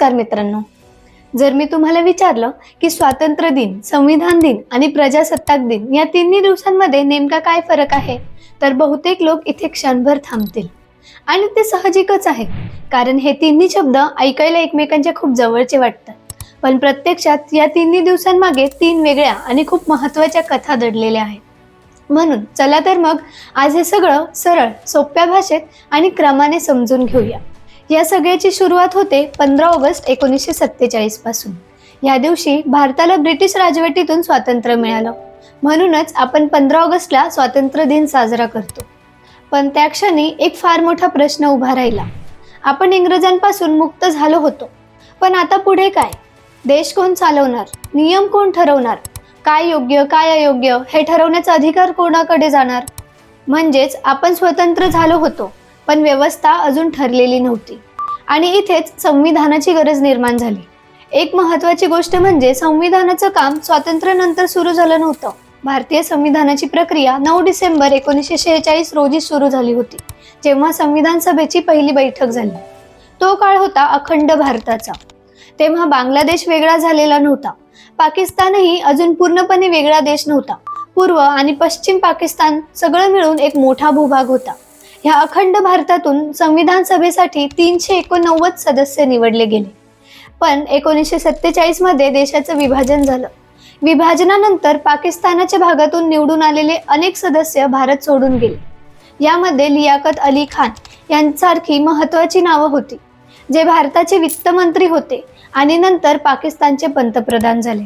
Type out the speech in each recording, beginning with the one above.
नमस्कार मित्रांनो. जर मी तुम्हाला विचारलं की स्वातंत्र्य दिन संविधान दिन आणि प्रजासत्ताक दिन या तिन्ही दिवसांमध्ये नेमका काय फरक आहे? तर बहुतेक लोक इथे क्षणभर थांबतील. आणि ते साहजिकच आहे कारण हे तिन्ही शब्द ऐकायला एकमेकांच्या खूप जवळचे वाटतात. पण प्रत्यक्षात या तिन्ही दिवसांमागे तीन वेगळ्या आणि खूप महत्त्वाच्या कथा दडलेल्या आहेत. म्हणून चला तर मग आज हे सगळं सरळ सोप्या भाषेत आणि क्रमाने समजून घेऊया. या सगळ्याची सुरुवात होते पंधरा ऑगस्ट एकोणीसशे सत्तेचाळीसपासून. या दिवशी भारताला ब्रिटिश राजवटीतून स्वातंत्र्य मिळालं. म्हणूनच आपण पंधरा ऑगस्टला स्वातंत्र्य दिन साजरा करतो. पण त्या क्षणी एक फार मोठा प्रश्न उभा राहिला. आपण इंग्रजांपासून मुक्त झालो होतो. पण आता पुढे काय? देश कोण चालवणार? नियम कोण ठरवणार? काय योग्य काय अयोग्य? हे ठरवण्याचा अधिकार कोणाकडे जाणार? म्हणजेच आपण स्वतंत्र झालो होतो. पण व्यवस्था अजून ठरलेली नव्हती. आणि इथेच संविधानाची गरज निर्माण झाली. एक महत्वाची गोष्ट म्हणजे संविधानाचं काम स्वातंत्र्यानंतर सुरू झालं नव्हतं. भारतीय संविधानाची प्रक्रिया नऊ डिसेंबर एकोणीसशे शेहेचाळीस रोजी सुरू झाली होती जेव्हा संविधान सभेची पहिली बैठक झाली. तो काळ होता अखंड भारताचा. तेव्हा बांगलादेश वेगळा झालेला नव्हता. पाकिस्तानही अजून पूर्णपणे वेगळा देश नव्हता. पूर्व आणि पश्चिम पाकिस्तान सगळं मिळून एक मोठा भूभाग होता. ह्या अखंड भारतातून संविधान सभेसाठी तीनशे एकोणनव्वद सदस्य निवडले गेले. पण एकोणीसशे सत्तेचाळीसमध्ये देशाचं विभाजन झालं. विभाजनानंतर पाकिस्तानाच्या भागातून निवडून आलेले अनेक सदस्य भारत सोडून गेले. यामध्ये लियाकत अली खान यांसारखी महत्वाची नावं होती जे भारताचे वित्तमंत्री होते आणि नंतर पाकिस्तानचे पंतप्रधान झाले.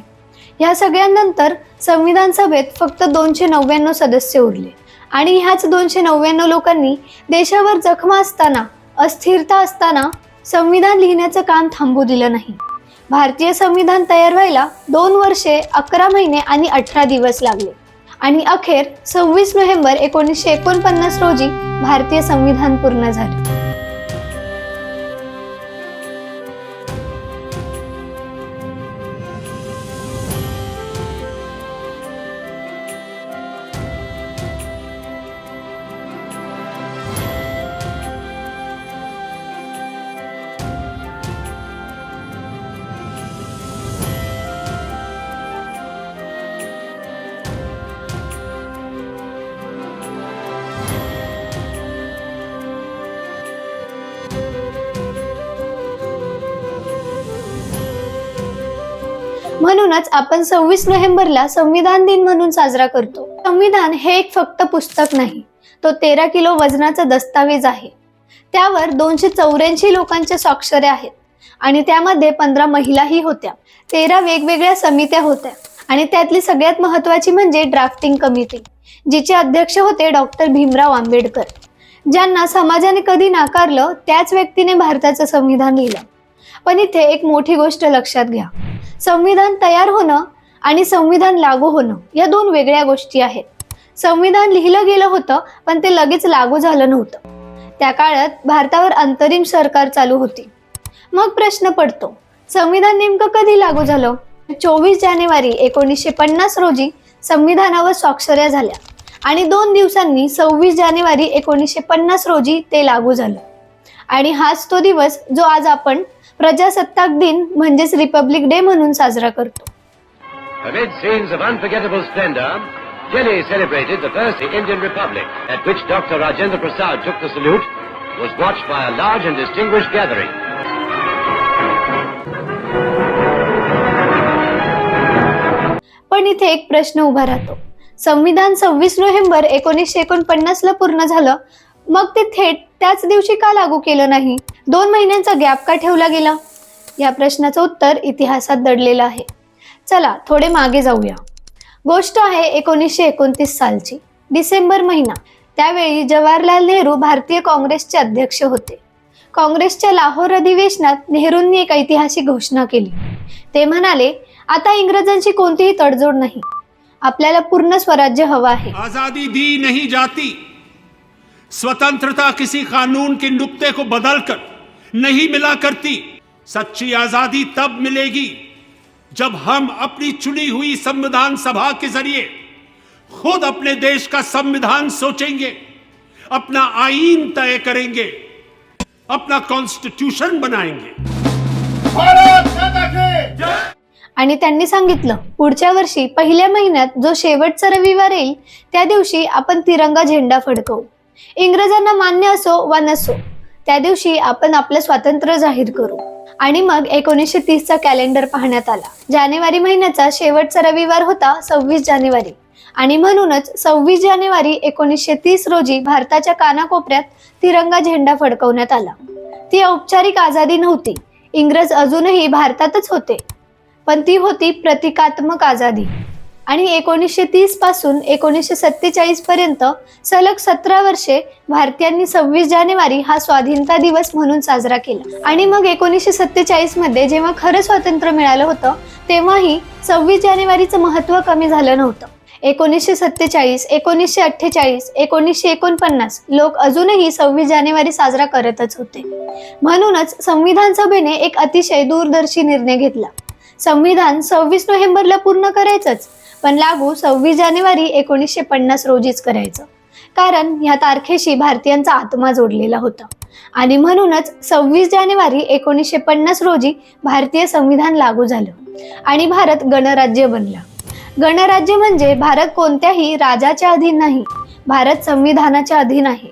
या सगळ्यांनंतर संविधान सभेत फक्त दोनशे नव्याण्णव सदस्य उरले. आणि ह्याच दोनशे नव्याण्णव लोकांनी देशावर जखमा असताना अस्थिरता असताना संविधान लिहिण्याचं काम थांबू दिलं नाही. भारतीय संविधान तयार व्हायला दोन वर्षे अकरा महिने आणि अठरा दिवस लागले. आणि अखेर सव्वीस नोव्हेंबर एकोणीसशे एकोणपन्नास रोजी भारतीय संविधान पूर्ण झाले. म्हणूनच आपण सव्वीस नोव्हेंबरला संविधान दिन म्हणून साजरा करतो. संविधान हे एक फक्त पुस्तक नाही तो तेरा किलो वजनाचा दस्तावेज आहे. त्यावर दोनशे चौऱ्याऐंशी लोकांच्या स्वाक्षऱ्या आहेत आणि त्यामध्ये पंधरा महिलाही होत्या. तेरा वेगवेगळ्या समित्या होत्या आणि त्यातली सगळ्यात महत्वाची म्हणजे ड्राफ्टिंग कमिटी जिचे अध्यक्ष होते डॉक्टर भीमराव आंबेडकर. ज्यांना समाजाने कधी नाकारलं त्याच व्यक्तीने भारताचं संविधान लिहिलं. पण इथे एक मोठी गोष्ट लक्षात घ्या. संविधान तयार होणं आणि संविधान लागू होणं या दोन वेगळ्या गोष्टी आहेत. संविधान लिहिलं गेलं होतं पण ते लगेच लागू झालं नव्हतं. त्या काळात भारतावर अंतरिम सरकार चालू होती. मग प्रश्न पडतो संविधान नेमकं कधी लागू झालं? चोवीस जानेवारी एकोणीसशे पन्नास रोजी संविधानावर स्वाक्षऱ्या झाल्या आणि दोन दिवसांनी सव्वीस जानेवारी एकोणीसशे पन्नास रोजी ते लागू झालं. आणि हाच तो दिवस जो आज आपण प्रजासत्ताक दिन म्हणजेच रिपब्लिक डे म्हणून साजरा करतो Amid scenes of unforgettable splendor, Delhi celebrated the first Indian Republic, at which Dr. Rajendra Prasad took the salute, was watched by a large and distinguished gathering. पण इथे एक प्रश्न उभा राहतो संविधान सव्वीस नोव्हेंबर एकोणीसशे एकोणपन्नास ला पूर्ण झालं मग ते थेट त्याच दिवशी का लागू केलं नाही दोन महिन्यांचा गॅप का ठेवला गेला? या प्रश्नाचं उत्तर इतिहासात दडलेलं आहे. चला थोडे मागे जाऊया. गोष्ट आहे एकोणीसशे एकोणतीस सालची डिसेंबर महिना. त्यावेळी जवाहरलाल नेहरू भारतीय काँग्रेसचे अध्यक्ष होते. काँग्रेसच्या लाहोर अधिवेशनात नेहरूंनी एक ऐतिहासिक घोषणा केली. ते म्हणाले आता इंग्रजांची कोणतीही तडजोड नाही. आपल्याला पूर्ण स्वराज्य हवं आहे. आजादी दी नहीं जाती. स्वतंत्रता किसी कानून के नुक्ते को बदलकर नहीं मिला करती। सच्ची आजादी तब मिलेगी जब हम अपनी चुनी हुई संविधान सभा के जरिए खुद अपने देश का संविधान सोचेंगे अपना आईन तय करेंगे अपना कॉन्स्टिट्यूशन बनाएंगे। भारत माता की आणि त्यांनी सांगितलं पुढच्या वर्षी पहिल्या महिन्यात जो शेवटचा रविवार येईल त्या दिवशी आपण तिरंगा झेंडा फडकवू. इंग्रजांना मान्य असो वा नसो त्या दिवशी आपण आपलं स्वातंत्र्य जाहीर करू. आणि मग एकोणीसशे तीसचा कॅलेंडर पाहण्यात आला. जानेवारी महिन्याचा शेवटचा रविवार होता सव्वीस जानेवारी. आणि म्हणूनच सव्वीस जानेवारी एकोणीसशे तीस रोजी भारताच्या कानाकोपऱ्यात तिरंगा झेंडा फडकवण्यात आला. ती औपचारिक आझादी नव्हती. इंग्रज अजूनही भारतातच होते. पण ती होती प्रतिकात्मक आझादी. आणि एकोणीसशे तीसपासून एकोणीसशे सत्तेचाळीस पर्यंत सलग सतरा वर्षे भारतीयांनी सव्वीस जानेवारी हा स्वाधीनता दिवस म्हणून साजरा केला. आणि मग एकोणीसशे सत्तेचाळीसमध्ये जेव्हा खरं स्वातंत्र्य मिळालं होतं तेव्हाही सव्वीस जानेवारीचं महत्त्व कमी झालं नव्हतं. एकोणीसशे सत्तेचाळीस एकोणीसशे अठ्ठेचाळीस एकोणीसशे एकोणपन्नास लोक अजूनही सव्वीस जानेवारी साजरा करतच होते. म्हणूनच संविधान सभेने एक अतिशय दूरदर्शी निर्णय घेतला. संविधान सव्वीस नोव्हेंबरला पूर्ण करायचंच पण लागू सव्वीस जानेवारी एकोणीसशे पन्नास रोजीच करायचं. कारण ह्या तारखेशी भारतीयांचा आत्मा जोडलेला होता. आणि म्हणूनच सव्वीस जानेवारी एकोणीसशे पन्नास रोजी भारतीय संविधान लागू झालं आणि भारत गणराज्य बनला. गणराज्य म्हणजे भारत कोणत्याही राजाच्या अधीन नाही भारत संविधानाच्या अधीन आहे.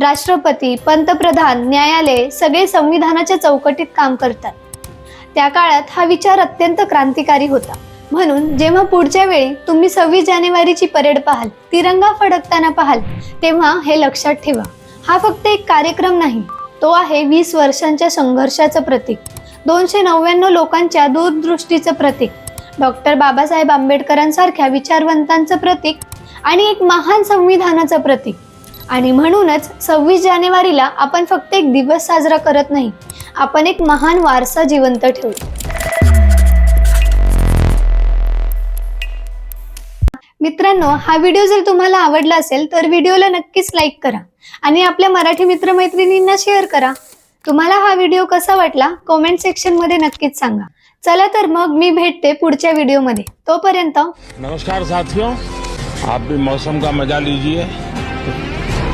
राष्ट्रपती पंतप्रधान न्यायालय सगळे संविधानाच्या चौकटीत काम करतात. त्या काळात हा विचार अत्यंत क्रांतिकारी होता. म्हणून जेव्हा पुढच्या वेळी तुम्ही सव्वीस जानेवारीची परेड पाहाल तिरंगा फडकताना पाहाल तेव्हा हे लक्षात ठेवा. हा फक्त एक कार्यक्रम नाही तो आहे वीस वर्षांच्या संघर्षाचं प्रतीक. दोनशे नव्याण्णव लोकांच्या दूरदृष्टीचं प्रतीक. डॉक्टर बाबासाहेब आंबेडकरांसारख्या विचारवंतांचं प्रतीक आणि एक महान संविधानाचं प्रतीक. आणि म्हणूनच सव्वीस जानेवारीला आपण फक्त एक दिवस साजरा करत नाही आपण एक महान वारसा जिवंत ठेवतो मित्रांनो हा व्हिडिओ जर तुम्हाला आवडला असेल तर व्हिडिओला नक्कीच लाईक करा आणि आपल्या मराठी मित्रमैत्रिणींना शेअर करा. तुम्हाला हा व्हिडिओ कसा वाटला कमेंट सेक्शनमध्ये नक्कीच सांगा. चला तर मग मी भेटते पुढच्या व्हिडिओमध्ये. तोपर्यंत नमस्कार साथियों आप भी मौसम का मजा लीजिए।